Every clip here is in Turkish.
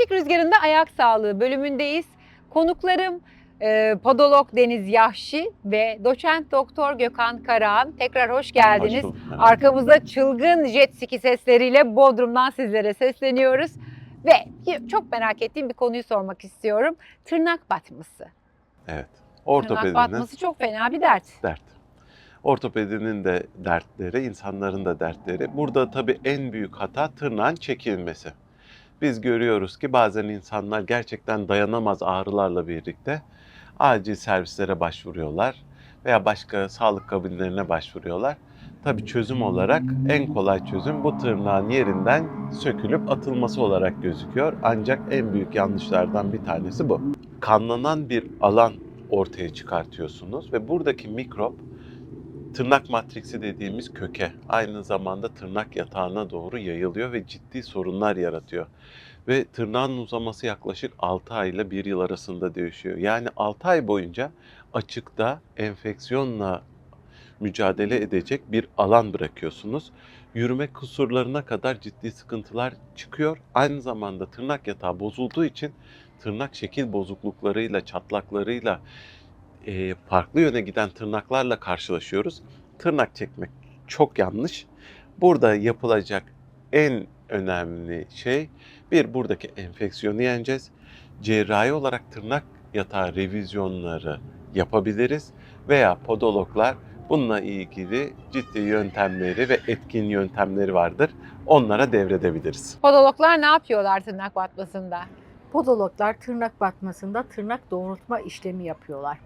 Rüzgar'ın da ayak sağlığı bölümündeyiz. Konuklarım e, podolog Deniz Yahşi ve doçent doktor Gökhan Karahan. Tekrar hoş geldiniz. Hoş bulduk. Arkamızda çılgın jet ski sesleriyle Bodrum'dan sizlere sesleniyoruz. Ve çok merak ettiğim bir konuyu sormak istiyorum. Tırnak batması. Evet. Tırnak Ortopedinin batması çok fena bir dert. dert. Ortopedinin de dertleri, insanların da dertleri. Burada tabii en büyük hata tırnağın çekilmesi. Biz görüyoruz ki bazen insanlar gerçekten dayanamaz ağrılarla birlikte acil servislere başvuruyorlar veya başka sağlık kabinlerine başvuruyorlar. Tabii çözüm olarak en kolay çözüm bu tırnağın yerinden sökülüp atılması olarak gözüküyor. Ancak en büyük yanlışlardan bir tanesi bu. Kanlanan bir alan ortaya çıkartıyorsunuz ve buradaki mikrop tırnak matriksi dediğimiz köke aynı zamanda tırnak yatağına doğru yayılıyor ve ciddi sorunlar yaratıyor. Ve tırnağın uzaması yaklaşık 6 ay ile 1 yıl arasında değişiyor. Yani 6 ay boyunca açıkta enfeksiyonla mücadele edecek bir alan bırakıyorsunuz. Yürüme kusurlarına kadar ciddi sıkıntılar çıkıyor. Aynı zamanda tırnak yatağı bozulduğu için tırnak şekil bozukluklarıyla, çatlaklarıyla, e, farklı yöne giden tırnaklarla karşılaşıyoruz. Tırnak çekmek çok yanlış. Burada yapılacak en önemli şey bir buradaki enfeksiyonu yeneceğiz. Cerrahi olarak tırnak yatağı revizyonları yapabiliriz veya podologlar bununla ilgili ciddi yöntemleri ve etkin yöntemleri vardır. Onlara devredebiliriz. Podologlar ne yapıyorlar tırnak batmasında? Podologlar tırnak batmasında tırnak doğrultma işlemi yapıyorlar.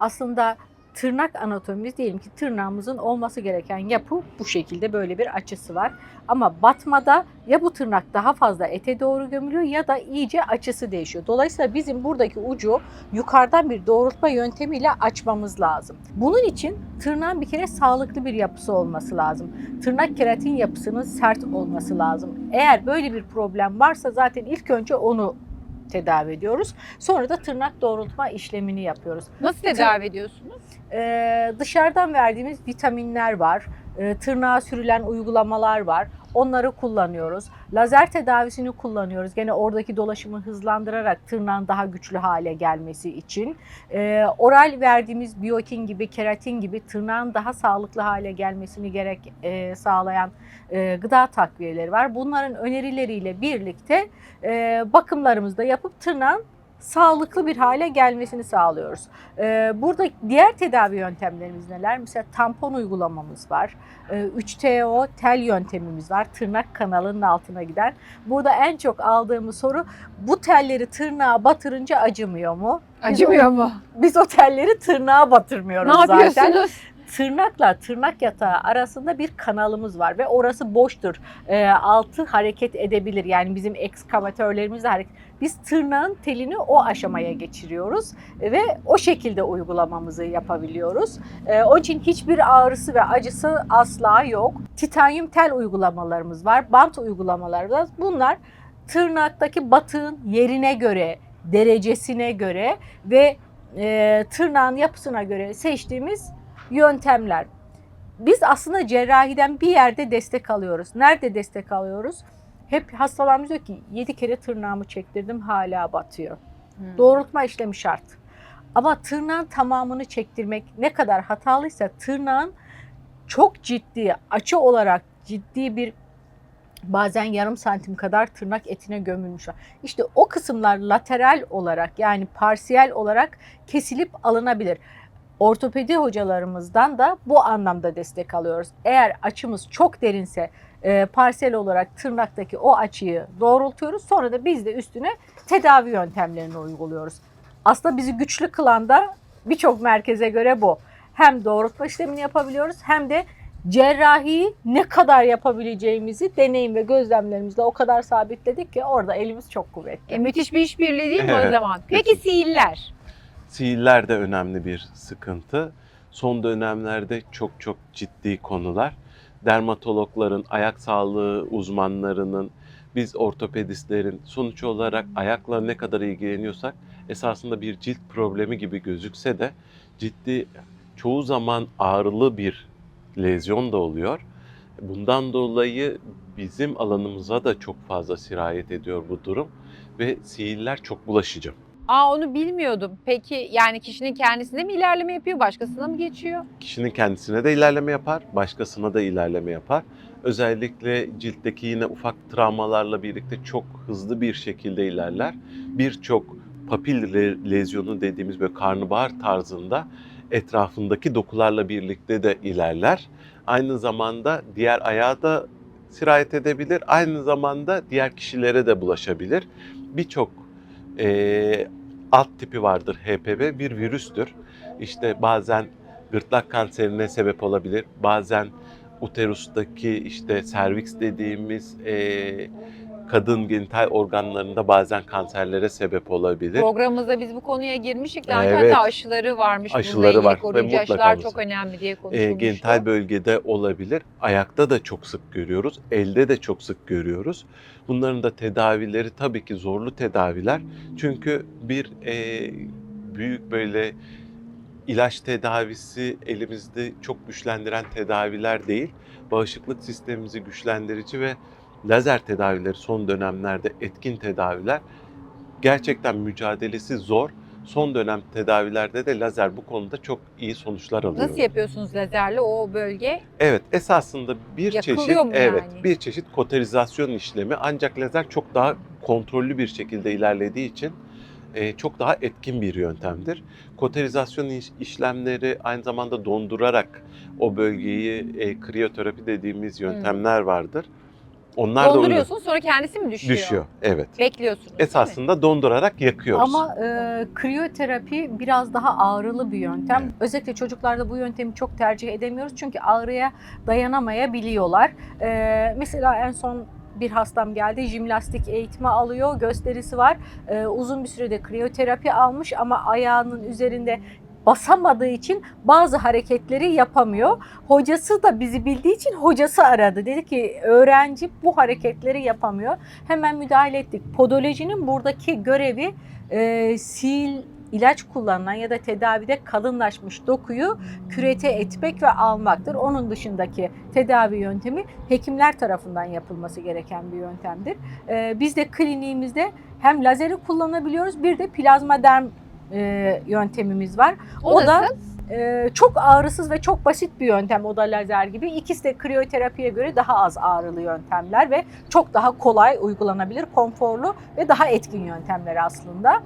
Aslında tırnak anatomimiz diyelim ki tırnağımızın olması gereken yapı bu şekilde böyle bir açısı var. Ama batmada ya bu tırnak daha fazla ete doğru gömülüyor ya da iyice açısı değişiyor. Dolayısıyla bizim buradaki ucu yukarıdan bir doğrultma yöntemiyle açmamız lazım. Bunun için tırnağın bir kere sağlıklı bir yapısı olması lazım. Tırnak keratin yapısının sert olması lazım. Eğer böyle bir problem varsa zaten ilk önce onu tedavi ediyoruz. Sonra da tırnak doğrultma işlemini yapıyoruz. Nasıl tedavi ediyorsunuz? Ee, dışarıdan verdiğimiz vitaminler var. Ee, tırnağa sürülen uygulamalar var. Onları kullanıyoruz. Lazer tedavisini kullanıyoruz. Gene oradaki dolaşımı hızlandırarak tırnağın daha güçlü hale gelmesi için. Ee, oral verdiğimiz biyotin gibi, keratin gibi tırnağın daha sağlıklı hale gelmesini gerek e, sağlayan e, gıda takviyeleri var. Bunların önerileriyle birlikte e, bakımlarımızı da yapıp tırnağın sağlıklı bir hale gelmesini sağlıyoruz. Ee, burada diğer tedavi yöntemlerimiz neler? Mesela tampon uygulamamız var. Ee, 3TO tel yöntemimiz var. Tırnak kanalının altına giden. Burada en çok aldığımız soru bu telleri tırnağa batırınca acımıyor mu? Biz Acımıyor o- mu? Biz o telleri tırnağa batırmıyoruz Ne zaten yapıyorsunuz? Tırnakla tırnak yatağı arasında bir kanalımız var ve orası boştur. Ee, altı hareket edebilir. Yani bizim ekskavatörlerimiz de hareket. Biz tırnağın telini o aşamaya geçiriyoruz ve o şekilde uygulamamızı yapabiliyoruz. Ee, onun için hiçbir ağrısı ve acısı asla yok. Titanyum tel uygulamalarımız var, bant uygulamalarımız var. Bunlar tırnaktaki batığın yerine göre, derecesine göre ve e, tırnağın yapısına göre seçtiğimiz yöntemler. Biz aslında cerrahiden bir yerde destek alıyoruz. Nerede destek alıyoruz? Hep hastalarımız diyor ki 7 kere tırnağımı çektirdim hala batıyor. Hmm. Doğrultma işlemi şart. Ama tırnağın tamamını çektirmek ne kadar hatalıysa tırnağın çok ciddi açı olarak ciddi bir bazen yarım santim kadar tırnak etine gömülmüş. İşte o kısımlar lateral olarak yani parsiyel olarak kesilip alınabilir. Ortopedi hocalarımızdan da bu anlamda destek alıyoruz. Eğer açımız çok derinse e, parsiyel olarak tırnaktaki o açıyı doğrultuyoruz. Sonra da biz de üstüne tedavi yöntemlerini uyguluyoruz. Aslında bizi güçlü kılan da birçok merkeze göre bu. Hem doğrultma işlemini yapabiliyoruz hem de cerrahiyi ne kadar yapabileceğimizi deneyim ve gözlemlerimizle o kadar sabitledik ki orada elimiz çok kuvvetli. E, müthiş bir işbirliği değil mi o zaman? Peki sihirler? Sihirler de önemli bir sıkıntı. Son dönemlerde çok çok ciddi konular. Dermatologların, ayak sağlığı uzmanlarının, biz ortopedistlerin sonuç olarak ayakla ne kadar ilgileniyorsak esasında bir cilt problemi gibi gözükse de ciddi çoğu zaman ağrılı bir lezyon da oluyor. bundan dolayı bizim alanımıza da çok fazla sirayet ediyor bu durum ve sihirler çok bulaşıcı. Aa onu bilmiyordum. Peki yani kişinin kendisinde mi ilerleme yapıyor, başkasına mı geçiyor? Kişinin kendisine de ilerleme yapar, başkasına da ilerleme yapar. Özellikle ciltteki yine ufak travmalarla birlikte çok hızlı bir şekilde ilerler. Birçok papil le- lezyonu dediğimiz böyle karnabahar tarzında etrafındaki dokularla birlikte de ilerler. Aynı zamanda diğer ayağa da sirayet edebilir. Aynı zamanda diğer kişilere de bulaşabilir. Birçok eee, alt tipi vardır HPV bir virüstür. İşte bazen gırtlak kanserine sebep olabilir. Bazen uterustaki işte serviks dediğimiz eee, kadın genital organlarında bazen kanserlere sebep olabilir. Programımızda biz bu konuya girmiştik. Daha Evet. hatta aşıları varmış. Aşıları var ve mutlaka aşılar çok önemli diye E, konuşulmuştu. genital bölgede olabilir. Ayakta da çok sık görüyoruz. Elde de çok sık görüyoruz. Bunların da tedavileri tabii ki zorlu tedaviler. Çünkü bir e, büyük böyle ilaç tedavisi elimizde çok güçlendiren tedaviler değil. Bağışıklık sistemimizi güçlendirici ve lazer tedavileri son dönemlerde etkin tedaviler. Gerçekten mücadelesi zor. Son dönem tedavilerde de lazer bu konuda çok iyi sonuçlar alıyor. Nasıl yapıyorsunuz lazerle o bölge? Evet, esasında bir Yakılıyor çeşit mu evet, yani? bir çeşit koterizasyon işlemi ancak lazer çok daha kontrollü bir şekilde ilerlediği için e, çok daha etkin bir yöntemdir. Koterizasyon iş- işlemleri aynı zamanda dondurarak o bölgeyi e, kriyoterapi dediğimiz yöntemler vardır. Onlar da uygun- Donduruyorsun sonra kendisi mi düşüyor? düşüyor. Evet. Mi? Esasında dondurarak yakıyoruz. Ama e, kriyoterapi biraz daha ağrılı bir yöntem. Evet. Özellikle çocuklarda bu yöntemi çok tercih edemiyoruz çünkü ağrıya dayanamayabiliyorlar. E, mesela en son bir hastam geldi, jimnastik eğitimi alıyor, gösterisi var. E, uzun bir sürede kriyoterapi almış ama ayağının üzerinde basamadığı için bazı hareketleri yapamıyor. Hocası da bizi bildiği için hocası aradı. Dedi ki öğrenci bu hareketleri yapamıyor. Hemen müdahale ettik. Podolojinin buradaki görevi e, sil ilaç kullanılan ya da tedavide kalınlaşmış dokuyu kürete etmek ve almaktır. Onun dışındaki tedavi yöntemi hekimler tarafından yapılması gereken bir yöntemdir. E, biz de kliniğimizde hem lazeri kullanabiliyoruz bir de plazma derm e, yöntemimiz var. O, O da- nasıl? Ee, çok ağrısız ve çok basit bir yöntem o da lazer gibi. İkisi de kriyoterapiye göre daha az ağrılı yöntemler ve çok daha kolay uygulanabilir, konforlu ve daha etkin yöntemler aslında.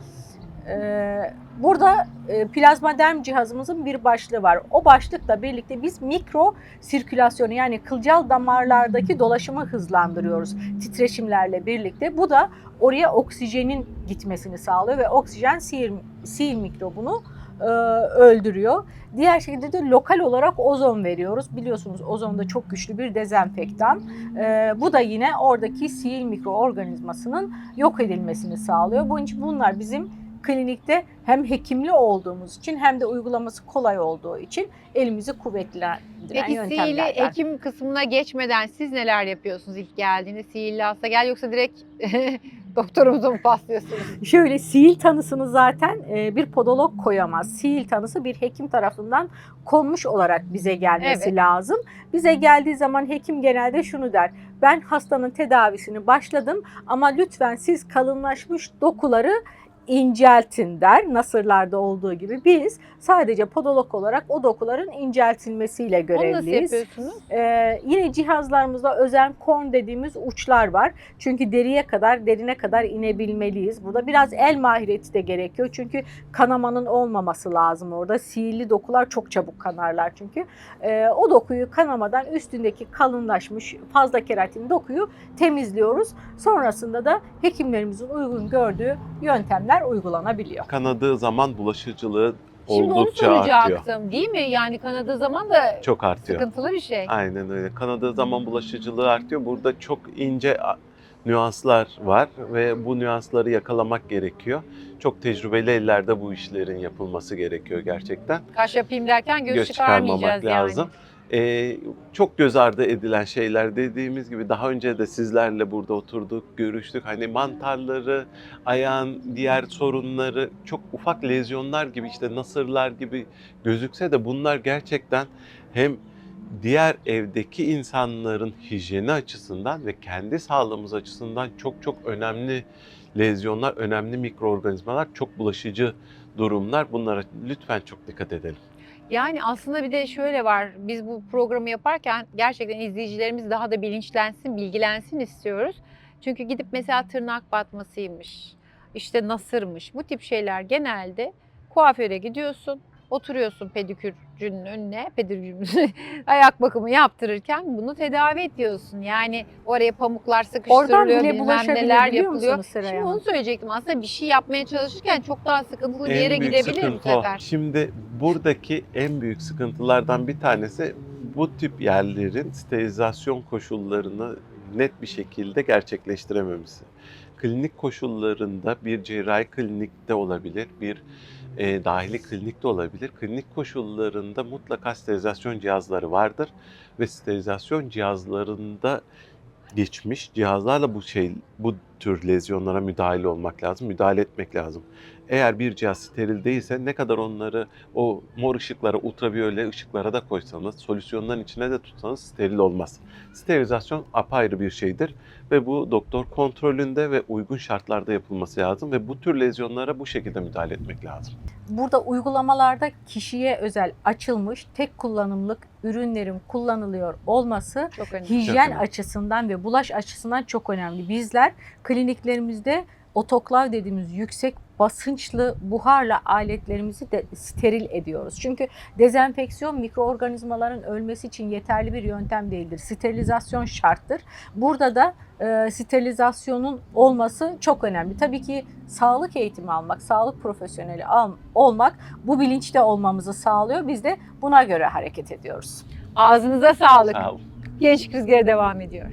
Ee, burada e, plazma derm cihazımızın bir başlığı var. O başlıkla birlikte biz mikro sirkülasyonu yani kılcal damarlardaki dolaşımı hızlandırıyoruz titreşimlerle birlikte. Bu da oraya oksijenin gitmesini sağlıyor ve oksijen sil, sil mikrobunu e, öldürüyor. Diğer şekilde de lokal olarak ozon veriyoruz. Biliyorsunuz ozon da çok güçlü bir dezenfektan. E, bu da yine oradaki sihir mikroorganizmasının yok edilmesini sağlıyor. Bunun için bunlar bizim klinikte hem hekimli olduğumuz için hem de uygulaması kolay olduğu için elimizi kuvvetlendiren Peki yöntemlerden. hekim kısmına geçmeden siz neler yapıyorsunuz ilk geldiğinde sihirli hasta gel yoksa direkt doktorumuza mı paslıyorsunuz? Şöyle sihir tanısını zaten e, bir podolog koyamaz. Sihir tanısı bir hekim tarafından konmuş olarak bize gelmesi Evet. lazım. Bize geldiği zaman hekim genelde şunu der. Ben hastanın tedavisini başladım ama lütfen siz kalınlaşmış dokuları inceltin der. Nasırlarda olduğu gibi biz sadece podolog olarak o dokuların inceltilmesiyle Onu nasıl görevliyiz. yapıyorsunuz? Ee, yine cihazlarımızda özel korn dediğimiz uçlar var. Çünkü deriye kadar, derine kadar inebilmeliyiz. Burada biraz el mahireti de gerekiyor. Çünkü kanamanın olmaması lazım orada. Sihirli dokular çok çabuk kanarlar çünkü. Ee, o dokuyu kanamadan üstündeki kalınlaşmış fazla keratin dokuyu temizliyoruz. Sonrasında da hekimlerimizin uygun gördüğü yöntemler uygulanabiliyor. Kanadığı zaman bulaşıcılığı Şimdi onu oldukça artıyor. soracaktım değil mi? Yani kanadığı zaman da Çok artıyor. sıkıntılı bir şey. Aynen öyle. Kanadığı zaman bulaşıcılığı artıyor. Burada çok ince a- nüanslar var ve bu nüansları yakalamak gerekiyor. Çok tecrübeli ellerde bu işlerin yapılması gerekiyor gerçekten. Kaş yapayım derken göz, Göz çıkarmayacağız yani. lazım. Ee, çok göz ardı edilen şeyler dediğimiz gibi daha önce de sizlerle burada oturduk, görüştük. Hani mantarları, ayağın diğer sorunları çok ufak lezyonlar gibi işte nasırlar gibi gözükse de bunlar gerçekten hem diğer evdeki insanların hijyeni açısından ve kendi sağlığımız açısından çok çok önemli lezyonlar, önemli mikroorganizmalar, çok bulaşıcı durumlar. Bunlara lütfen çok dikkat edelim. Yani aslında bir de şöyle var. Biz bu programı yaparken gerçekten izleyicilerimiz daha da bilinçlensin, bilgilensin istiyoruz. Çünkü gidip mesela tırnak batmasıymış, işte nasırmış bu tip şeyler genelde kuaföre gidiyorsun, oturuyorsun pedikürcünün önüne, pedikürcünün ayak bakımı yaptırırken bunu tedavi ediyorsun. Yani oraya pamuklar sıkıştırılıyor, Oradan bile bilmem neler biliyor yapılıyor. musunuz Seray Şimdi Hanım? onu söyleyecektim aslında bir şey yapmaya çalışırken çok daha sıkıntılı bir yere gidebilir bu o. sefer. Şimdi buradaki en büyük sıkıntılardan bir tanesi bu tip yerlerin sterilizasyon koşullarını net bir şekilde gerçekleştirememesi. Klinik koşullarında bir cerrahi klinikte olabilir, bir e, dahili klinikte olabilir. Klinik koşullarında mutlaka sterilizasyon cihazları vardır ve sterilizasyon cihazlarında geçmiş cihazlarla bu şey bu tür lezyonlara müdahale olmak lazım, müdahale etmek lazım. Eğer bir cihaz steril değilse ne kadar onları o mor ışıklara, ultraviyole ışıklara da koysanız, solüsyonların içine de tutsanız steril olmaz. Sterilizasyon apayrı bir şeydir ve bu doktor kontrolünde ve uygun şartlarda yapılması lazım ve bu tür lezyonlara bu şekilde müdahale etmek lazım. Burada uygulamalarda kişiye özel açılmış tek kullanımlık ürünlerin kullanılıyor olması Çok önemli. hijyen önemli. açısından ve bulaş açısından çok önemli. Bizler kliniklerimizde otoklav dediğimiz yüksek basınçlı buharla aletlerimizi de steril ediyoruz. Çünkü dezenfeksiyon mikroorganizmaların ölmesi için yeterli bir yöntem değildir. Sterilizasyon şarttır. Burada da e, sterilizasyonun olması çok önemli. Tabii ki sağlık eğitimi almak, sağlık profesyoneli al- olmak bu bilinçte olmamızı sağlıyor. Biz de buna göre hareket ediyoruz. Ağzınıza sağlık. Sağ olun. Gençlik Rüzgarı devam ediyor.